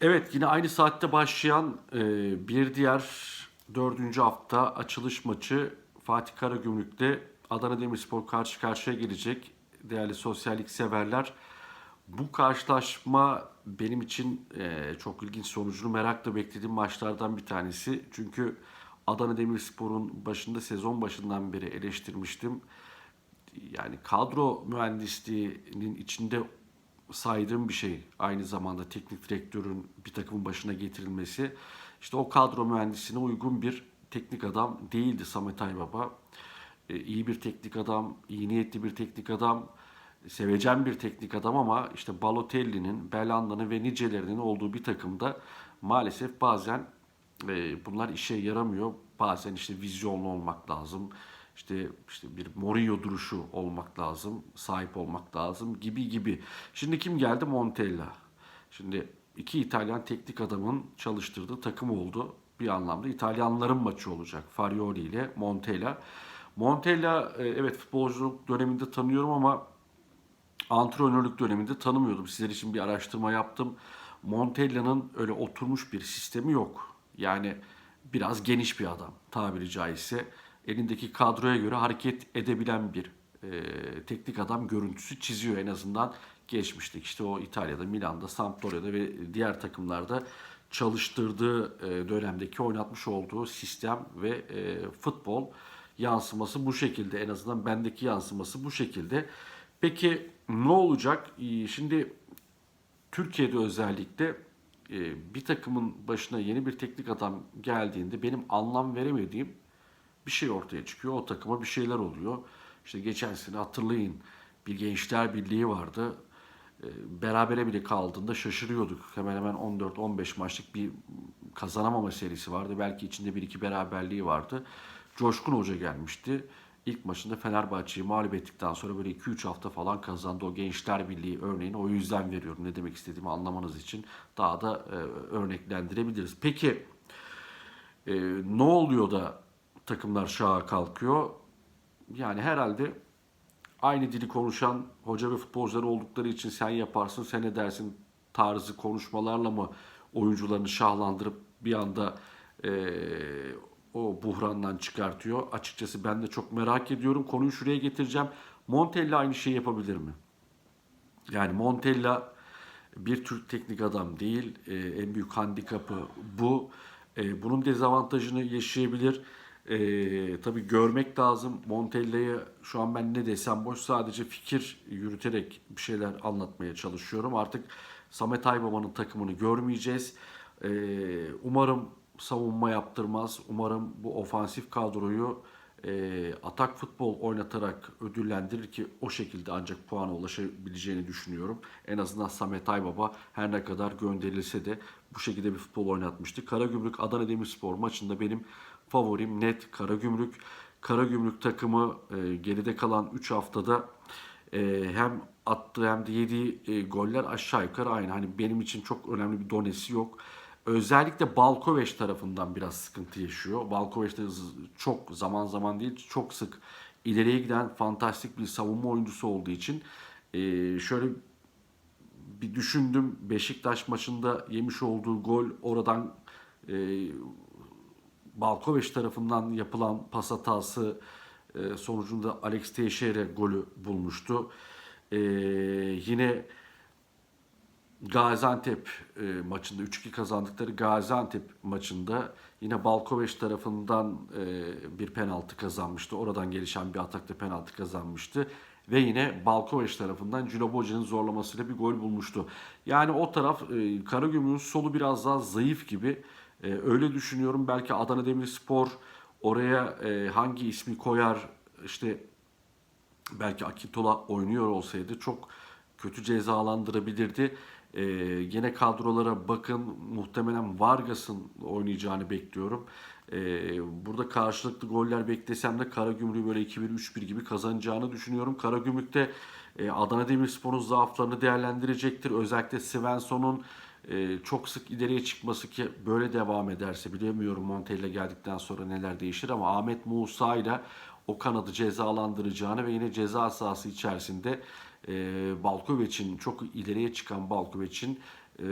Evet yine aynı saatte başlayan e, bir diğer dördüncü hafta açılış maçı Fatih Karagümrük'te Adana Demirspor karşı karşıya gelecek. Değerli sosyallik severler. Bu karşılaşma benim için e, çok ilginç sonucunu merakla beklediğim maçlardan bir tanesi. Çünkü Adana Demirspor'un başında sezon başından beri eleştirmiştim. Yani kadro mühendisliğinin içinde saydığım bir şey aynı zamanda teknik direktörün bir takımın başına getirilmesi. İşte o kadro mühendisine uygun bir teknik adam değildi Samet Aybaba. E, iyi bir teknik adam, iyi niyetli bir teknik adam, sevecen bir teknik adam ama işte Balotelli'nin, Belhanda'nın ve nicelerinin olduğu bir takımda maalesef bazen e, bunlar işe yaramıyor. Bazen işte vizyonlu olmak lazım. İşte işte bir Mourinho duruşu olmak lazım, sahip olmak lazım gibi gibi. Şimdi kim geldi? Montella. Şimdi iki İtalyan teknik adamın çalıştırdığı takım oldu. Bir anlamda İtalyanların maçı olacak. Farioli ile Montella. Montella e, evet futbolculuk döneminde tanıyorum ama antrenörlük döneminde tanımıyordum. Sizler için bir araştırma yaptım. Montella'nın öyle oturmuş bir sistemi yok. Yani biraz geniş bir adam tabiri caizse. Elindeki kadroya göre hareket edebilen bir e, teknik adam görüntüsü çiziyor en azından geçmiştik. İşte o İtalya'da, Milan'da, Sampdoria'da ve diğer takımlarda çalıştırdığı e, dönemdeki oynatmış olduğu sistem ve e, futbol yansıması bu şekilde. En azından bendeki yansıması bu şekilde. Peki ne olacak? Ee, Şimdi Türkiye'de özellikle e, bir takımın başına yeni bir teknik adam geldiğinde benim anlam veremediğim bir şey ortaya çıkıyor. O takıma bir şeyler oluyor. İşte geçen sene hatırlayın bir gençler birliği vardı. E, Berabere bile kaldığında şaşırıyorduk. Hemen hemen 14-15 maçlık bir kazanamama serisi vardı. Belki içinde bir iki beraberliği vardı. Coşkun Hoca gelmişti. İlk maçında Fenerbahçe'yi mağlup ettikten sonra böyle 2-3 hafta falan kazandı o Gençler Birliği örneğini. O yüzden veriyorum ne demek istediğimi anlamanız için. Daha da e, örneklendirebiliriz. Peki e, ne oluyor da takımlar şaha kalkıyor? Yani herhalde aynı dili konuşan hoca ve futbolcular oldukları için sen yaparsın, sen edersin tarzı konuşmalarla mı oyuncularını şahlandırıp bir anda e, o buhrandan çıkartıyor? Açıkçası ben de çok merak ediyorum. Konuyu şuraya getireceğim. Montella aynı şeyi yapabilir mi? Yani Montella bir Türk teknik adam değil. Ee, en büyük handikapı bu. Ee, bunun dezavantajını yaşayabilir. Ee, tabii görmek lazım. Montella'yı şu an ben ne desem boş sadece fikir yürüterek bir şeyler anlatmaya çalışıyorum. Artık Samet Aybaba'nın takımını görmeyeceğiz. Ee, umarım savunma yaptırmaz. Umarım bu ofansif kadroyu e, atak futbol oynatarak ödüllendirir ki o şekilde ancak puana ulaşabileceğini düşünüyorum. En azından Samet Aybaba her ne kadar gönderilse de bu şekilde bir futbol oynatmıştı. Karagümrük Adana Demirspor maçında benim favorim net Karagümrük. Karagümrük takımı e, geride kalan 3 haftada e, hem attığı hem de yediği e, goller aşağı yukarı aynı. Hani benim için çok önemli bir donesi yok. Özellikle Balkoveş tarafından biraz sıkıntı yaşıyor. Balkoveş de çok zaman zaman değil çok sık ileriye giden fantastik bir savunma oyuncusu olduğu için e, şöyle bir düşündüm Beşiktaş maçında yemiş olduğu gol oradan e, Balkoveş tarafından yapılan pas hatası e, sonucunda Alex Teixeira golü bulmuştu. E, yine Gaziantep e, maçında 3-2 kazandıkları Gaziantep maçında yine Balkoveş tarafından e, bir penaltı kazanmıştı. Oradan gelişen bir atakta penaltı kazanmıştı. Ve yine Balkoveş tarafından Cilo Boca'nın zorlamasıyla bir gol bulmuştu. Yani o taraf e, Karagümrük'ün solu biraz daha zayıf gibi. E, öyle düşünüyorum. Belki Adana Demirspor oraya e, hangi ismi koyar işte belki Akintola oynuyor olsaydı çok kötü cezalandırabilirdi. Ee, yine kadrolara bakın muhtemelen Vargas'ın oynayacağını bekliyorum. Ee, burada karşılıklı goller beklesem de Karagümrük'ü böyle 2-1 3-1 gibi kazanacağını düşünüyorum. Karagümrük'te e, Adana Demirspor'un zaaflarını değerlendirecektir. Özellikle Svensson'un e, çok sık ileriye çıkması ki böyle devam ederse bilemiyorum Montella geldikten sonra neler değişir ama Ahmet Musa ile o kanadı cezalandıracağını ve yine ceza sahası içerisinde e, Balkovic'in çok ileriye çıkan Balkovic'in e,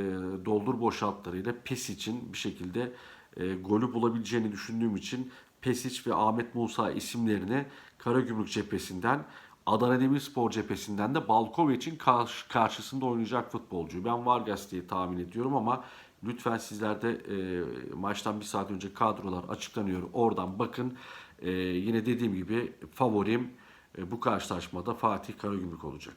doldur boşaltlarıyla Pesic'in bir şekilde e, golü bulabileceğini düşündüğüm için Pesic ve Ahmet Musa isimlerini Karagümrük cephesinden Adana Demirspor cephesinden de Balkovic'in karşı, karşısında oynayacak futbolcu. Ben Vargas diye tahmin ediyorum ama lütfen sizler de e, maçtan bir saat önce kadrolar açıklanıyor. Oradan bakın. E, yine dediğim gibi favorim e, bu karşılaşmada Fatih Karagümrük olacak.